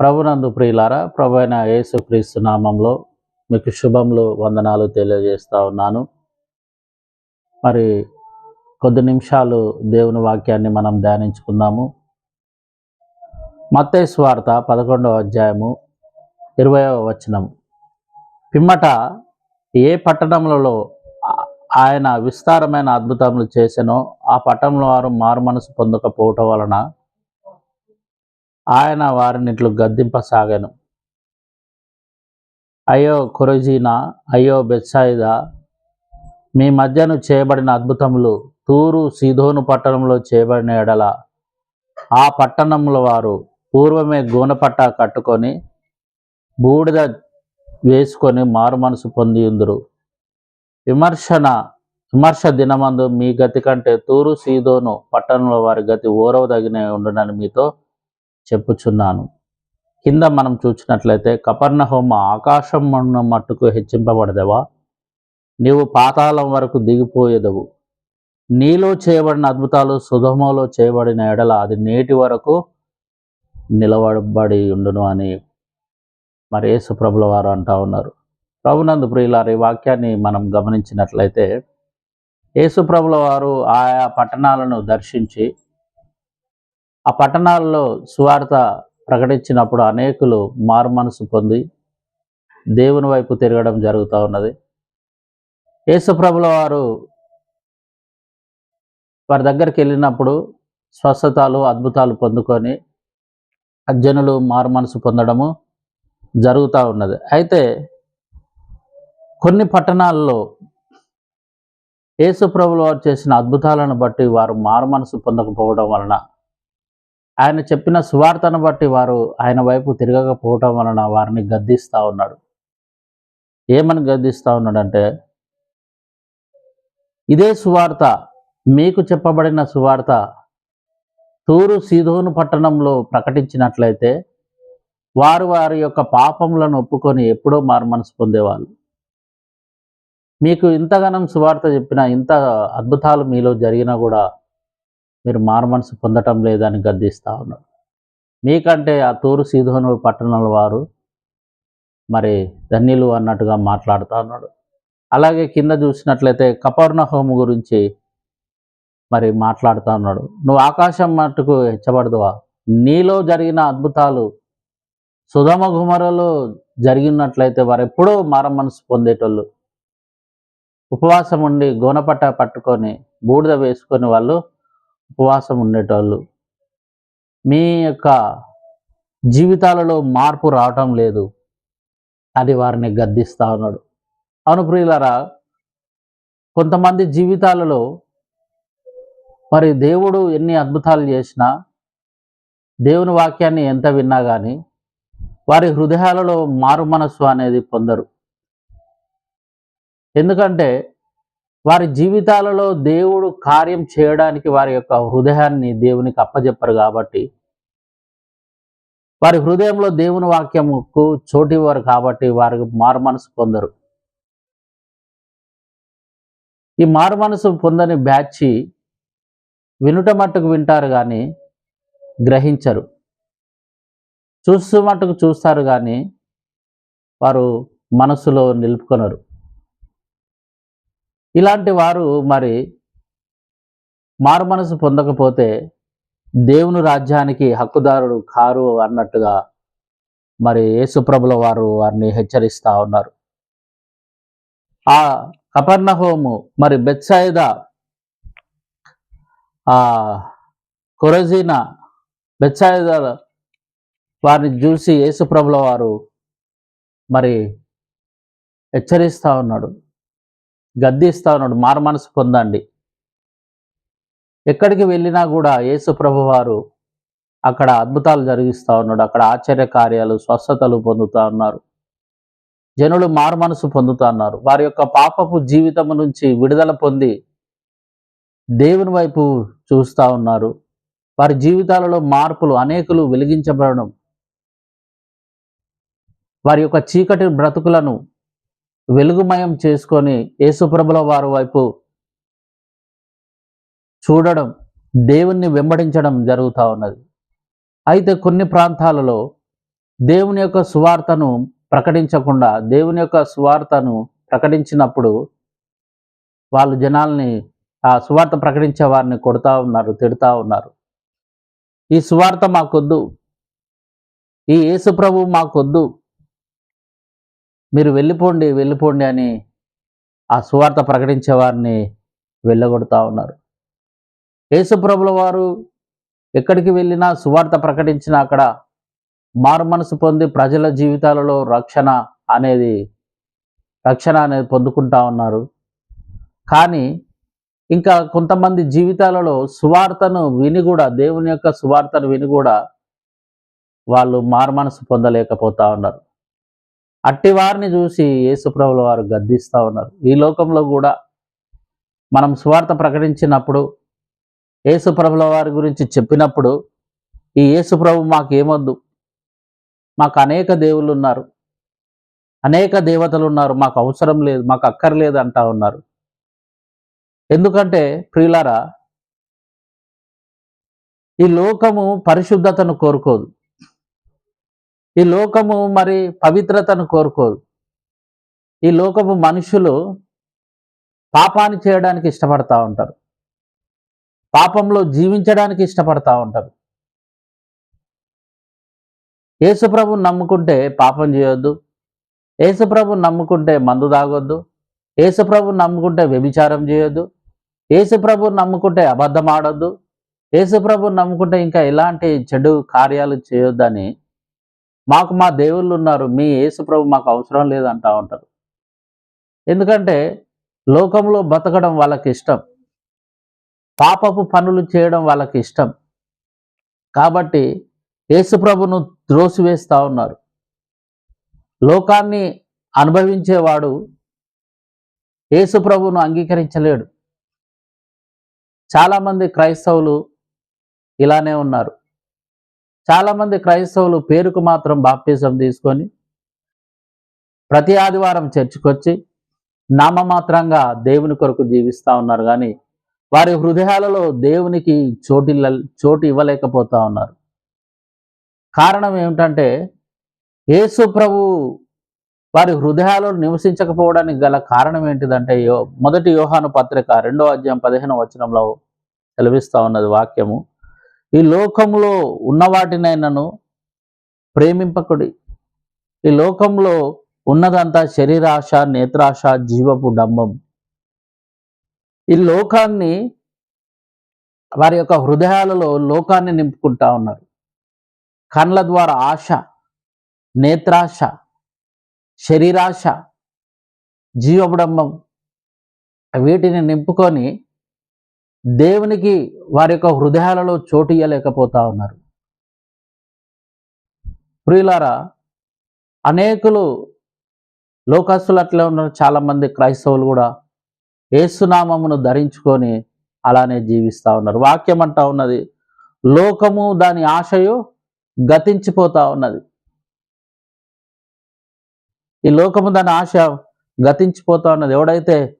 ప్రభునందు ప్రియులారా ప్రభు అయిన యేసుక్రీస్తు నామంలో మీకు శుభములు వందనాలు తెలియజేస్తూ ఉన్నాను. మరి కొద్ది నిమిషాలు దేవుని వాక్యాన్ని మనం ధ్యానించుకుందాము. మత్తే స్వార్త పదకొండవ అధ్యాయము ఇరవయవ వచనం. పిమ్మట ఏ పట్టణములలో ఆయన విస్తారమైన అద్భుతములు చేసెనో ఆ పట్టణంలో వారు మారు మనసు పొందకపోవటం వలన ఆయన వారిని ఇట్లు గద్దింపసాగాను. అయ్యో కొరజీనా అయ్యో బెత్సాయిదా మీ మధ్యను చేయబడిన అద్భుతములు తూరు సీదోను పట్టణంలో చేయబడిన ఎడల. ఆ పట్టణముల వారు పూర్వమే గోనపట్ట కట్టుకొని బూడిద వేసుకొని మారు మనసు పొందిందురు విమర్శన విమర్శ దినమందు మీ గతి కంటే తూరు సీదోను పట్టణంలో వారి గతి ఓరవదగిన ఉండునని మీతో చెప్పుచున్నాను. కింద మనం చూసినట్లయితే కపర్ణహోమ ఆకాశం ఉన్న మట్టుకు హెచ్చింపబడదవా? నీవు పాతాళం వరకు దిగిపోయేదవు. నీలో చేయబడిన అద్భుతాలు సుధమలో చేయబడిన ఎడల అది నేటి వరకు నిలబడబడి ఉండును అని మరి యేసుప్రభుల వారు అంటా ఉన్నారు. ప్రభునందు ప్రియులారు ఈ వాక్యాన్ని మనం గమనించినట్లయితే యేసుప్రభుల వారు ఆయా పట్టణాలను దర్శించి ఆ పట్టణాల్లో సువార్త ప్రకటించినప్పుడు అనేకులు మారు మనసు పొంది దేవుని వైపు తిరగడం జరుగుతూ ఉన్నది. యేసుప్రభుల వారు వారి దగ్గరికి వెళ్ళినప్పుడు స్వస్థతలు అద్భుతాలు పొందుకొని అజ్జనులు మారు మనసు పొందడము జరుగుతూ ఉన్నది. అయితే కొన్ని పట్టణాల్లో యేసుప్రభులు వారు చేసిన అద్భుతాలను బట్టి వారు మారు మనసు పొందకపోవడం వలన ఆయన చెప్పిన సువార్తను బట్టి వారు ఆయన వైపు తిరగకపోవటం వలన వారిని గద్దిస్తూ ఉన్నాడు. ఏమని గద్దిస్తూ ఉన్నాడంటే ఇదే సువార్త మీకు చెప్పబడిన సువార్త తూరు సీధోను పట్టణంలో ప్రకటించినట్లయితే వారు వారి యొక్క పాపములను ఒప్పుకొని ఎప్పుడో మారు మనసు పొందేవాళ్ళు. మీకు ఇంతగానం సువార్త చెప్పిన ఇంత అద్భుతాలు మీలో జరిగినా కూడా మీరు మారుమనసు పొందటం లేదని గద్దిస్తూ ఉన్నాడు. మీకంటే ఆ తూరు సీధోను పట్టణాల వారు మరి ధన్యులు అన్నట్టుగా మాట్లాడుతూ ఉన్నాడు. అలాగే కింద చూసినట్లయితే కపర్ణహోము గురించి మరి మాట్లాడుతూ ఉన్నాడు. నువ్వు ఆకాశం మట్టుకు హెచ్చబడదువా? నీలో జరిగిన అద్భుతాలు సుధమ గుమరలో జరిగినట్లయితే వారు ఎప్పుడూ మారమనసు పొందేటోళ్ళు. ఉపవాసం ఉండి గోనపట్ట పట్టుకొని బూడిద వేసుకొని వాళ్ళు ఉపవాసం ఉండేటోళ్ళు. మీ యొక్క జీవితాలలో మార్పు రావటం లేదు. అది వారిని గద్దిస్తా ఉన్నాడు. అవును ప్రియులారా కొంతమంది జీవితాలలో మరి దేవుడు ఎన్ని అద్భుతాలు చేసినా దేవుని వాక్యాన్ని ఎంత విన్నా కానీ వారి హృదయాలలో మారు మనస్సు అనేది పొందరు. ఎందుకంటే వారి జీవితాలలో దేవుడు కార్యం చేయడానికి వారి యొక్క హృదయాన్ని దేవునికి అప్పజెప్పరు కాబట్టి వారి హృదయంలో దేవుని వాక్యముకు చోటివ్వరు కాబట్టి వారికి మారు మనసు పొందరు. ఈ మారు మనసు పొందని బ్యాచి వినుట మట్టుకు వింటారు కానీ గ్రహించరు. చూస్తూ మట్టుకు చూస్తారు కానీ వారు మనసులో నిలుపుకొనరు. ఇలాంటి వారు మరి మారు మనసు పొందకపోతే దేవుని రాజ్యానికి హక్కుదారుడు కారు అన్నట్టుగా మరి యేసుప్రభుల వారు వారిని హెచ్చరిస్తూ ఉన్నారు. ఆ కపర్ణహోము మరి బెత్సాయిదా ఆ కొరజీన బెత్సాయిదా వారిని చూసి యేసుప్రభుల వారు మరి హెచ్చరిస్తూ ఉన్నాడు. గద్దిస్తా ఉన్నాడు. మారు మనసు పొందండి. ఎక్కడికి వెళ్ళినా కూడా యేసుప్రభు వారు అక్కడ అద్భుతాలు జరిగిస్తూ ఉన్నాడు. అక్కడ ఆశ్చర్య కార్యాలు స్వస్థతలు పొందుతా ఉన్నారు. జనులు మారు మనసు పొందుతా ఉన్నారు. వారి యొక్క పాపపు జీవితం నుంచి విడుదల పొంది దేవుని వైపు చూస్తూ ఉన్నారు. వారి జీవితాలలో మార్పులు అనేకులు వెలిగించబడడం వారి యొక్క చీకటి బ్రతుకులను వెలుగుమయం చేసుకొని యేసుప్రభుల వారి వైపు చూడడం దేవుణ్ణి వెంబడించడం జరుగుతూ ఉన్నది. అయితే కొన్ని ప్రాంతాలలో దేవుని యొక్క సువార్తను ప్రకటించకుండా దేవుని యొక్క సువార్తను ప్రకటించినప్పుడు వాళ్ళు జనాల్ని ఆ సువార్త ప్రకటించే వారిని కొడతా ఉన్నారు తిడతా ఉన్నారు. ఈ సువార్త మాకొద్దు. ఈ యేసు ప్రభు మాకొద్దు. మీరు వెళ్ళిపోండి వెళ్ళిపోండి అని ఆ సువార్త ప్రకటించే వారిని వెళ్ళగొడతా ఉన్నారు. యేసుప్రభుల వారు ఎక్కడికి వెళ్ళినా సువార్త ప్రకటించినా అక్కడ మారు మనసు పొంది ప్రజల జీవితాలలో రక్షణ అనేది రక్షణ అనేది పొందుకుంటా ఉన్నారు. కానీ ఇంకా కొంతమంది జీవితాలలో సువార్తను విని కూడా దేవుని యొక్క సువార్తను విని కూడా వాళ్ళు మారు మనసు పొందలేకపోతా ఉన్నారు. అట్టి వారిని చూసి యేసుప్రభుల వారు గద్దిస్తూ ఉన్నారు. ఈ లోకంలో కూడా మనం సువార్త ప్రకటించినప్పుడు యేసుప్రభుల వారి గురించి చెప్పినప్పుడు ఈ యేసుప్రభు మాకేమొద్దు? మాకు అనేక దేవుళ్ళు ఉన్నారు. అనేక దేవతలు ఉన్నారు. మాకు అవసరం లేదు మాకు అక్కర్లేదు అంటా ఉన్నారు. ఎందుకంటే ప్రియులారా ఈ లోకము పరిశుద్ధతను కోరుకోదు. ఈ లోకము మరి పవిత్రతను కోరుకోదు. ఈ లోకము మనుషులు పాపాన్ని చేయడానికి ఇష్టపడతా ఉంటారు. పాపంలో జీవించడానికి ఇష్టపడతా ఉంటారు. యేసుప్రభు నమ్ముకుంటే పాపం చేయొద్దు. యేసుప్రభు నమ్ముకుంటే మందు తాగొద్దు. యేసుప్రభు నమ్ముకుంటే వ్యభిచారం చేయొద్దు. యేసుప్రభు నమ్ముకుంటే అబద్ధం ఆడొద్దు యేసుప్రభు నమ్ముకుంటే ఇంకా ఎలాంటి చెడు కార్యాలు చేయొద్దని మాకు మా దేవుళ్ళు ఉన్నారు మీ యేసుప్రభు మాకు అవసరం లేదంటా ఉంటారు. ఎందుకంటే లోకంలో బతకడం వాళ్ళకి ఇష్టం. పాపపు పనులు చేయడం వాళ్ళకి ఇష్టం. కాబట్టి యేసుప్రభును త్రోసివేస్తా ఉన్నారు. లోకాన్ని అనుభవించేవాడు యేసుప్రభును అంగీకరించలేడు. చాలామంది క్రైస్తవులు ఇలానే ఉన్నారు. చాలామంది క్రైస్తవులు పేరుకు మాత్రం బాప్టిజం తీసుకొని ప్రతి ఆదివారం చర్చికొచ్చి నామమాత్రంగా దేవుని కొరకు జీవిస్తూ ఉన్నారు. కానీ వారి హృదయాలలో దేవునికి చోటి చోటు ఇవ్వలేకపోతా ఉన్నారు. కారణం ఏమిటంటే యేసు ప్రభు వారి హృదయాలలో నివసించకపోవడానికి గల కారణం ఏంటిదంటే మొదటి యోహాను పత్రిక రెండో అధ్యాయం పదిహేను వచనంలో సెలవిస్తా ఉన్నది వాక్యము. ఈ లోకంలో ఉన్న వాటినైనను ప్రేమింపకుడి. ఈ లోకంలో ఉన్నదంతా శరీరాశ నేత్రాశ జీవపు డంబం. ఈ లోకాన్ని వారి యొక్క హృదయాలలో లోకాన్ని నింపుకుంటా ఉన్నారు. కండ్ల ద్వారా ఆశ నేత్రాశ శరీరాశ జీవబుడంబం వీటిని నింపుకొని దేవునికి వారి యొక్క హృదయాలలో చోటు ఇయ్యలేకపోతా ఉన్నారు. ప్రియులారా అనేకులు లోకస్తులు అట్లే ఉన్నారు. చాలామంది క్రైస్తవులు కూడా ఏసునామమును ధరించుకొని అలానే జీవిస్తూ ఉన్నారు. వాక్యం అంటా ఉన్నది లోకము దాని ఆశయు గతించిపోతా ఉన్నది. ఈ లోకము దాని ఆశ గతించిపోతా ఉన్నది. ఎవడైతే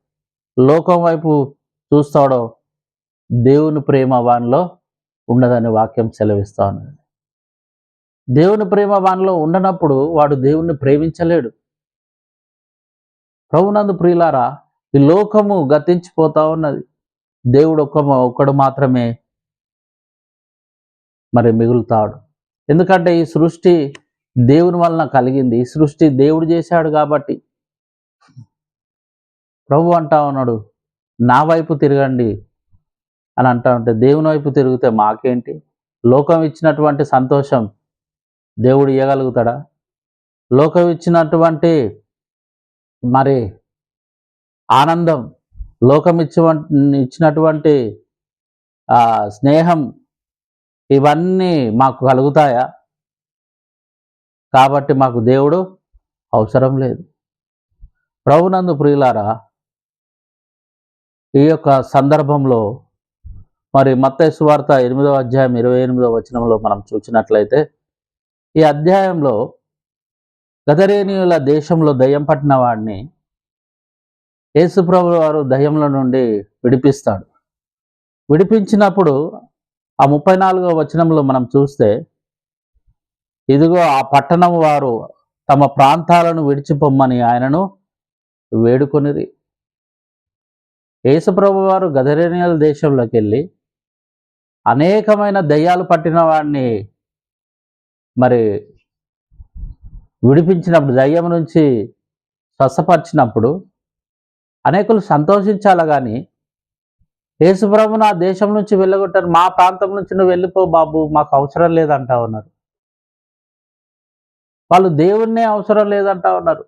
లోకం వైపు చూస్తాడో దేవుని ప్రేమ వానిలో ఉండదని వాక్యం సెలవిస్తా ఉన్నది. దేవుని ప్రేమ వానిలో ఉండనప్పుడు వాడు దేవుణ్ణి ప్రేమించలేడు. ప్రభునందు ప్రియులారా ఈ లోకము గతించిపోతా ఉన్నది. దేవుడు ఒక్క ఒక్కడు మాత్రమే మరి మిగులుతాడు. ఎందుకంటే ఈ సృష్టి దేవుని వలన కలిగింది. ఈ సృష్టి దేవుడు చేశాడు కాబట్టి. ప్రభు అంటా ఉన్నాడు నా వైపు తిరగండి. అని అంటా ఉంటే దేవుని వైపు తిరిగితే మాకేంటి? లోకం ఇచ్చినటువంటి సంతోషం దేవుడు ఇవ్వగలుగుతాడా లోకం ఇచ్చినటువంటి మరి ఆనందం లోకం ఇచ్చి ఇచ్చినటువంటి స్నేహం ఇవన్నీ మాకు కలుగుతాయా? కాబట్టి మాకు దేవుడు అవసరం లేదు. ప్రభునందు ప్రియులారా ఈ యొక్క సందర్భంలో మరి మత్తయి సువార్త ఎనిమిదవ అధ్యాయం ఇరవై ఎనిమిదవ వచనంలో మనం చూసినట్లయితే ఈ అధ్యాయంలో గదరేనియుల దేశంలో దయ్యం పట్టిన వాడిని యేసుప్రభు వారు దయ్యంలో నుండి విడిపిస్తాడు. విడిపించినప్పుడు ఆ ముప్పై నాలుగవ వచనంలో మనం చూస్తే ఇదిగో ఆ పట్టణం వారు తమ ప్రాంతాలను విడిచిపోమ్మని ఆయనను వేడుకొనిరి. యేసుప్రభు వారు గదరేనియల దేశంలోకి వెళ్ళి అనేకమైన దయ్యాలు పట్టిన వాడిని మరి విడిపించినప్పుడు దయ్యం నుంచి స్వస్థపరిచినప్పుడు అనేకులు సంతోషించాలి కానీ యేసుప్రభు నా దేశం నుంచి వెళ్ళగొట్టారు మా ప్రాంతం నుంచి నువ్వు వెళ్ళిపో బాబు మాకు అవసరం లేదంటా ఉన్నారు. వాళ్ళు దేవుణ్ణే అవసరం లేదంటా ఉన్నారు.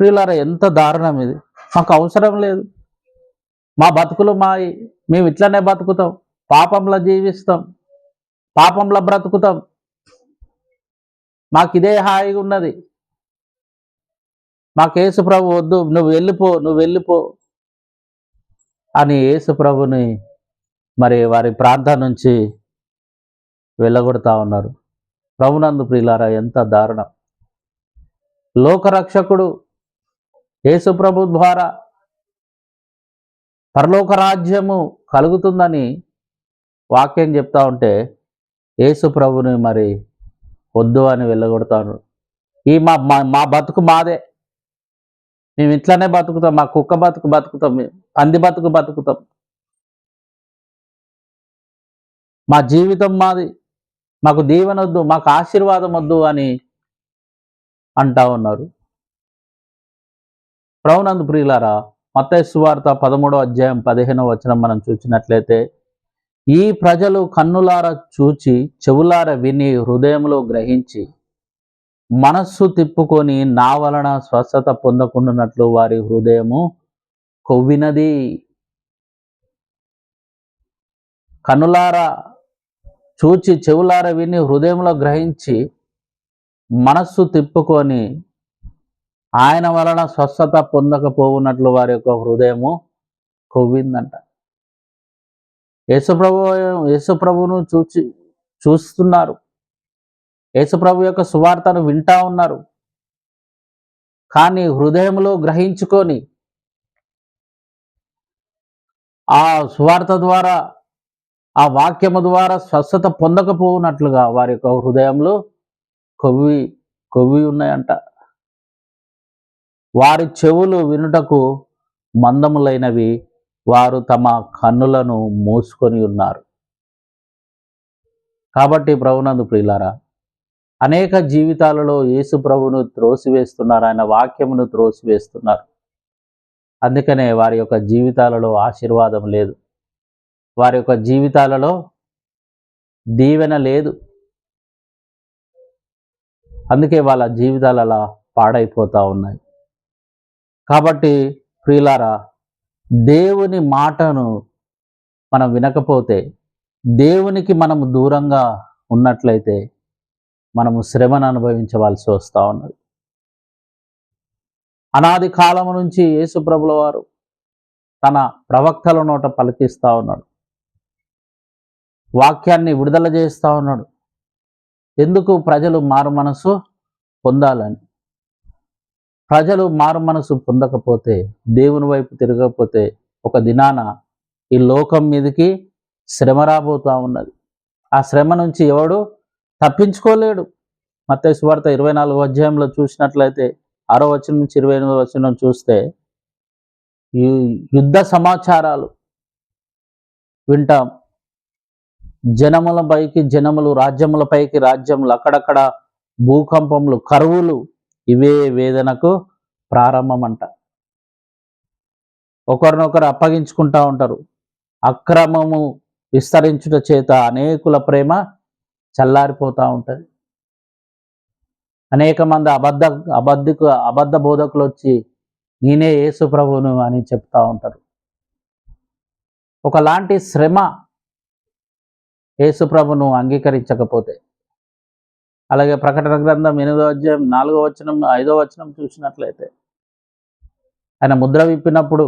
ప్రియులారా ఎంత దారుణం ఇది. మాకు అవసరం లేదు. మా బతుకులు మాయి. మేము ఇట్లనే బతుకుతాం. పాపంలో జీవిస్తాం. పాపంలో బ్రతుకుతాం. మాకు ఇదే హాయిగా ఉన్నది. మాకు యేసు ప్రభు వద్దు. నువ్వు వెళ్ళిపో నువ్వు వెళ్ళిపో అని యేసు ప్రభుని మరి వారి ప్రాంతం నుంచి వెళ్ళగొడతా ఉన్నారు. ప్రభునందు ప్రియులారా ఎంత దారుణం. లోకరక్షకుడు యేసు ప్రభు ద్వారా పరలోక రాజ్యము కలుగుతుందని వాక్యం చెప్తా ఉంటే యేసు ప్రభుని మరి వద్దు అని వెళ్ళగొడతాను ఈ మా మా- మా బతుకు మాదే. మేము ఇట్లానే బతుకుతాం మా కుక్క బతుకు బతుకుతాం మేము పంది బతుకు బతుకుతాం. మా జీవితం మాది. మాకు దీవెన వద్దు మాకు ఆశీర్వాదం వద్దు అని అంటా ఉన్నారు. ప్రవనంద్ ప్రియులారా మత్తయి పదమూడో అధ్యాయం పదిహేనో వచనం మనం చూసినట్లయితే ఈ ప్రజలు కన్నులార చూచి చెవులార విని హృదయంలో గ్రహించి మనస్సు తిప్పుకొని నా వలన స్వస్థత పొందకుండానట్లు వారి హృదయము కొవ్వినది. కనులార చూచి చెవులార విని హృదయంలో గ్రహించి మనస్సు తిప్పుకొని ఆయన వలన స్వస్థత పొందకపోవున్నట్లు వారి యొక్క హృదయము కొవ్విందంట. యేసుప్రభు యేసుప్రభును చూచి చూస్తున్నారు. యేసుప్రభు యొక్క సువార్తను వింటా ఉన్నారు. కానీ హృదయంలో గ్రహించుకొని ఆ సువార్త ద్వారా ఆ వాక్యము ద్వారా స్వస్థత పొందకపోవునట్లుగా వారి యొక్క హృదయంలో కొవ్వి కొవ్వి ఉన్నాయంట. వారి చెవులు వినుటకు మందములైనవి వారు తమ కన్నులను మూసుకొని ఉన్నారు. కాబట్టి ప్రభునందు ప్రియులారా అనేక జీవితాలలో యేసు ప్రభును త్రోసివేస్తున్నారు ఆయన వాక్యమును త్రోసివేస్తున్నారు. అందుకనే వారి యొక్క జీవితాలలో ఆశీర్వాదం లేదు. వారి యొక్క జీవితాలలో దీవెన లేదు. అందుకే వాళ్ళ జీవితాలు అలా పాడైపోతూ ఉన్నాయి. కాబట్టి ప్రియులారా దేవుని మాటను మనం వినకపోతే దేవునికి మనము దూరంగా ఉన్నట్లయితే మనము శ్రమను అనుభవించవలసి వస్తూ ఉన్నది. అనాది కాలము నుంచి యేసుప్రభుల వారు తన ప్రవక్తల నోట పలికిస్తూ ఉన్నాడు. వాక్యాన్ని విడుదల చేస్తూ ఉన్నాడు. ఎందుకు ప్రజలు మారు మనసు పొందాలని? ప్రజలు మారు మనసు పొందకపోతే దేవుని వైపు తిరగకపోతే ఒక దినాన ఈ లోకం మీదకి శ్రమ రాబోతా ఉన్నది. ఆ శ్రమ నుంచి ఎవడు తప్పించుకోలేడు. మత్తయి సువార్త ఇరవై నాలుగు అధ్యాయంలో చూసినట్లయితే ఆరో వచనం నుంచి ఇరవై ఎనిమిది వచనం చూస్తే యుద్ధ సమాచారాలు వింటాం. జనముల పైకి జనములు రాజ్యముల పైకి రాజ్యములు అక్కడక్కడ భూకంపములు కరువులు ఇవే వేదనకు ప్రారంభం అంట ఒకరినొకరు అప్పగించుకుంటా ఉంటారు. అక్రమము విస్తరించుట చేత అనేకుల ప్రేమ చల్లారిపోతూ ఉంటుంది. అనేక మంది అబద్ధ అబద్ధకు అబద్ధ బోధకులు వచ్చి నేనే యేసు ప్రభువును అని చెప్తా ఉంటారు. ఒకలాంటి శ్రమ యేసు ప్రభును అంగీకరించకపోతే అలాగే ప్రకటన గ్రంథం ఎనిమిదో అధ్యాయం నాలుగో వచనం ఐదో వచనం చూసినట్లయితే ఆయన ముద్ర విప్పినప్పుడు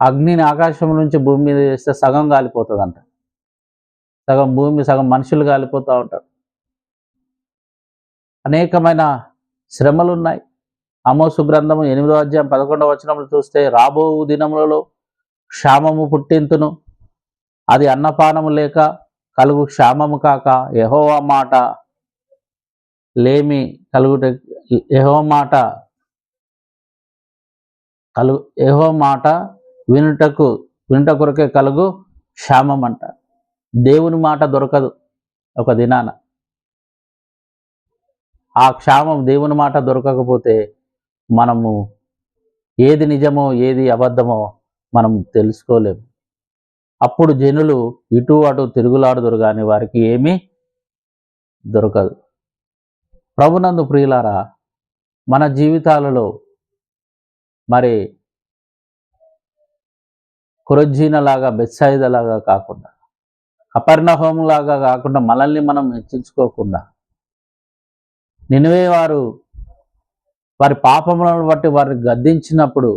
అగ్నిని ఆకాశం నుంచి భూమి మీద వేస్తే సగం కాలిపోతుందంట సగం భూమి సగం మనుషులు కాలిపోతూ ఉంటారు. అనేకమైన శ్రమలు ఉన్నాయి అమోసు గ్రంథము ఎనిమిదో అధ్యాయం పదకొండవ వచనములు చూస్తే రాబో దినములలో క్షామము పుట్టింతును. అది అన్నపానము లేక కలుగు క్షామము కాక యహోవ మాట లేమి కలుగుట యహో మాట కలు యహో మాట వినుటకు వినుట కొరకే కలుగు క్షామం అంట. దేవుని మాట దొరకదు ఒక దినాన. ఆ క్షామం దేవుని మాట దొరకకపోతే మనము ఏది నిజమో ఏది అబద్ధమో మనం తెలుసుకోలేము. అప్పుడు జనులు ఇటు అటు తిరుగులాడుదురు కానీ వారికి ఏమీ దొరకదు. ప్రభునందు ప్రియులారా మన జీవితాలలో మరి కురజ్జీనలాగా బెత్సాయిదలాగా కాకుండా అపర్ణహోంలాగా కాకుండా మనల్ని మనం హెచ్చించుకోకుండా నినివే వారు వారి పాపములను బట్టి వారిని గద్దించినప్పుడు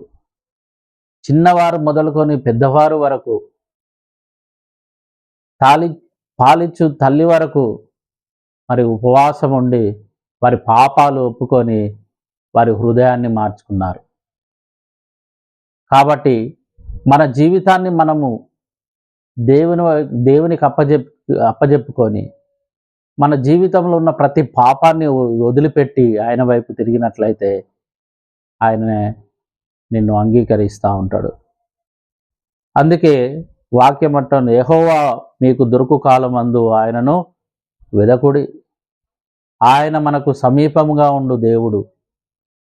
చిన్నవారు మొదలుకొని పెద్దవారు వరకు తాలి పాలిచ్చు తల్లి వరకు మరి ఉపవాసం ఉండి వారి పాపాలు ఒప్పుకొని వారి హృదయాన్ని మార్చుకున్నారు. కాబట్టి మన జీవితాన్ని మనము దేవుని వై- దేవునికి అప్పజెప్ అప్పజెప్పుకొని మన జీవితంలో ఉన్న ప్రతి పాపాన్ని వదిలిపెట్టి ఆయన వైపు తిరిగినట్లయితే ఆయననే నిన్ను అంగీకరిస్తూ ఉంటాడు. అందుకే వాక్యమట్టం ఎహోవా మీకు దొరుకు కాలమందు ఆయనను వెదకుడి. ఆయన మనకు సమీపముగా ఉండు దేవుడు.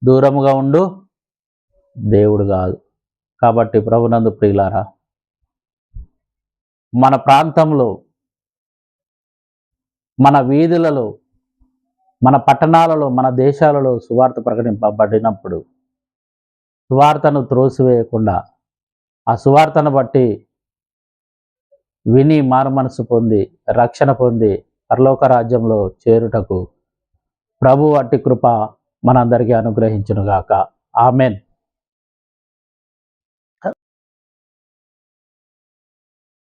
దూరముగా ఉండు దేవుడు కాదు. కాబట్టి ప్రభునందు ప్రియులారా మన ప్రాంతంలో మన వీధులలో మన పట్టణాలలో మన దేశాలలో సువార్త ప్రకటింపబడినప్పుడు సువార్తను త్రోసివేయకుండా ఆ సువార్తను బట్టి విని మారుమనసు పొంది రక్షణ పొంది పరలోక రాజ్యంలో చేరుటకు ప్రభు అట్టి కృప మనందరికీ అనుగ్రహించునుగాక. ఆమెన్.